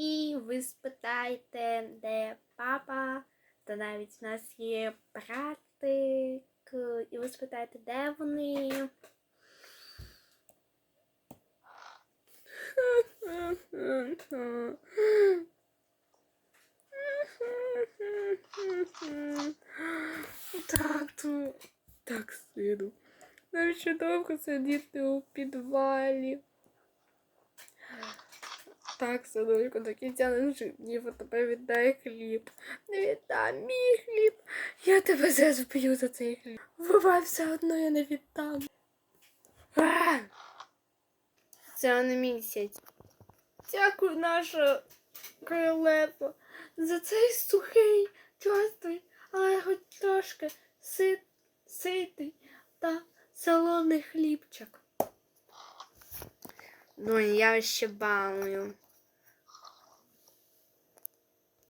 І ви спитаєте, де папа, та навіть в нас є братик. І ви спитаєте, де вони. Тату, так сину. Навіщо довго сидіти у підвалі? Так, синочку, до кінця наших днів а тебе віддай хліб. Не віддам мій хліб. Я тебе зараз вб'ю за цей хліб. Бувай, все одно я не віддам. Це не місяць. Дякую, наша королева, за цей сухий, чорствий, але хоч трошки сит, ситий та солоний хлібчик. Ну, я ще балую.